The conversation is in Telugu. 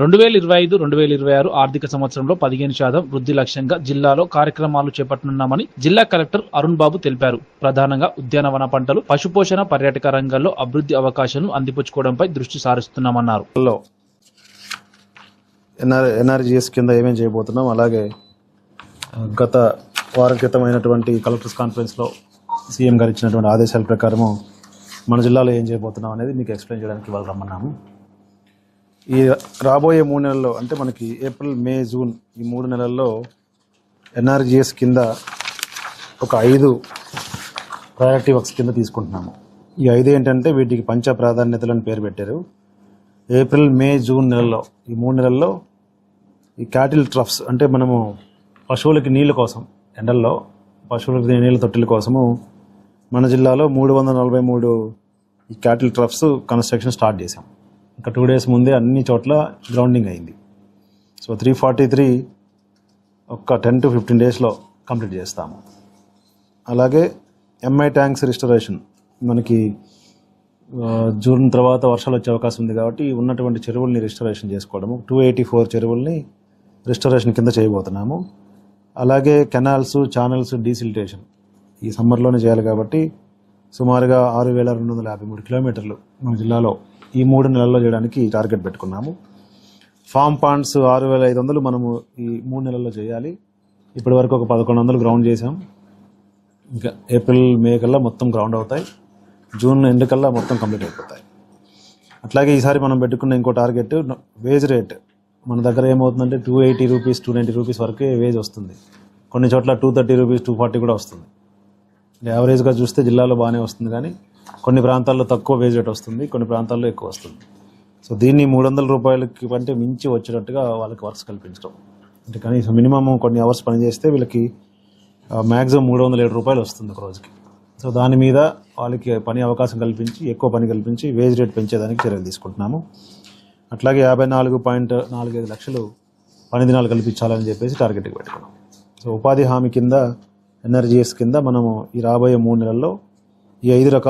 రెండు వేల ఇరవై ఐదు రెండు వేల ఇరవై ఆరు ఆర్థిక సంవత్సరంలో పదిహేను శాతం వృద్ధి లక్ష్యంగా జిల్లాలో కార్యక్రమాలు చేపట్టనున్నామని జిల్లా కలెక్టర్ అరుణ్ బాబు తెలిపారు. ప్రధానంగా ఉద్యానవన పంటలు పశుపోషణ పర్యాటక రంగాల్లో అభివృద్ధి అవకాశాలను అందిపుచ్చుకోవడంపై దృష్టి సారిస్తున్నామన్నారు. ఎన్ఆర్జిఎస్ ఎన్ఆర్జీఎస్ కింద ఏమేమి చేయబోతున్నాం? అలాగే గత వారం క్రితమైనటువంటి కలెక్టర్స్ కాన్ఫరెన్స్లో సీఎం గారు ఇచ్చినటువంటి ఆదేశాల ప్రకారము మన జిల్లాలో ఏం చేయబోతున్నాం అనేది మీకు ఎక్స్ప్లెయిన్ చేయడానికి వాళ్ళు రమ్మన్నాము. ఈ రాబోయే మూడు నెలల్లో అంటే మనకి ఏప్రిల్ మే జూన్ ఈ మూడు నెలల్లో ఎన్ఆర్జీఎస్ కింద ఒక ఐదు ప్రయారిటీ వర్క్స్ కింద తీసుకుంటున్నాము. ఈ ఐదు ఏంటంటే వీటికి పంచ ప్రాధాన్యతలను పేరు పెట్టారు. ఏప్రిల్ మే జూన్ నెలలో ఈ మూడు నెలల్లో ఈ క్యాటిల్ ట్రఫ్స్ అంటే మనము పశువులకి నీళ్ళ కోసం ఎండల్లో పశువులకి నీళ్ళ తొట్టెల కోసము మన జిల్లాలో మూడు వందల నలభై మూడు ఈ క్యాటిల్ ట్రఫ్స్ కన్స్ట్రక్షన్ స్టార్ట్ చేసాం ఒక టూ డేస్ ముందే అన్ని చోట్ల గ్రౌండింగ్ అయింది. సో త్రీ ఫార్టీ త్రీ ఒక టెన్ టు ఫిఫ్టీన్ డేస్లో కంప్లీట్ చేస్తాము. అలాగే ఎంఐ ట్యాంక్స్ రిస్టరేషన్ మనకి జూన్ తర్వాత వర్షాలు వచ్చే అవకాశం ఉంది కాబట్టి ఉన్నటువంటి చెరువుల్ని రిస్టరేషన్ చేసుకోవడము. టూ ఎయిటీ ఫోర్ చెరువుల్ని రిస్టరేషన్ కింద చేయబోతున్నాము. అలాగే కెనాల్స్ ఛానల్స్ డీసిల్టేషన్ ఈ సమ్మర్లోనే చేయాలి కాబట్టి సుమారుగా ఆరు వేల రెండు వందల యాభై మూడు కిలోమీటర్లు మన జిల్లాలో ఈ మూడు నెలల్లో చేయడానికి టార్గెట్ పెట్టుకున్నాము. ఫామ్ పాండ్స్ ఆరు వేల ఐదు వందలు మనము ఈ మూడు నెలల్లో చేయాలి. ఇప్పటి వరకు ఒక పదకొండు వందలు గ్రౌండ్ చేసాం ఇంకా ఏప్రిల్ మే కల్లా మొత్తం గ్రౌండ్ అవుతాయి. జూన్ ఎండ్ కల్లా మొత్తం కంప్లీట్ అయిపోతాయి. అట్లాగే ఈసారి మనం పెట్టుకున్న ఇంకో టార్గెట్ వేజ్ రేట్. మన దగ్గర ఏమవుతుందంటే two eighty rupees two ninety rupees వరకే వేజ్ వస్తుంది. కొన్ని చోట్ల two thirty rupees two forty కూడా వస్తుంది. యావరేజ్గా చూస్తే జిల్లాలో బాగానే వస్తుంది కానీ కొన్ని ప్రాంతాల్లో తక్కువ వేజ్ రేట్ వస్తుంది కొన్ని ప్రాంతాల్లో ఎక్కువ వస్తుంది. సో దీన్ని మూడు వందల రూపాయలకి కంటే మించి వచ్చేటట్టుగా వాళ్ళకి వర్క్స్ కల్పించడం. అంటే కనీసం మినిమం కొన్ని అవర్స్ పని చేస్తే వీళ్ళకి మ్యాక్సిమం మూడు వందల ఏడు రూపాయలు వస్తుంది ఒక రోజుకి. సో దాని మీద వాళ్ళకి పని అవకాశం కల్పించి ఎక్కువ పని కల్పించి వేజ్ రేట్ పెంచేదానికి చర్యలు తీసుకుంటున్నాము. అట్లాగే యాభై నాలుగు పాయింట్ నాలుగైదు లక్షలు పని దినాలు కల్పించాలని చెప్పేసి టార్గెట్కి పెట్టుకున్నాం. సో ఉపాధి హామీ కింద ఎన్ఆర్జీఎస్ కింద మనము ఈ రాబోయే మూడు నెలల్లో ఈ ఐదు రకాల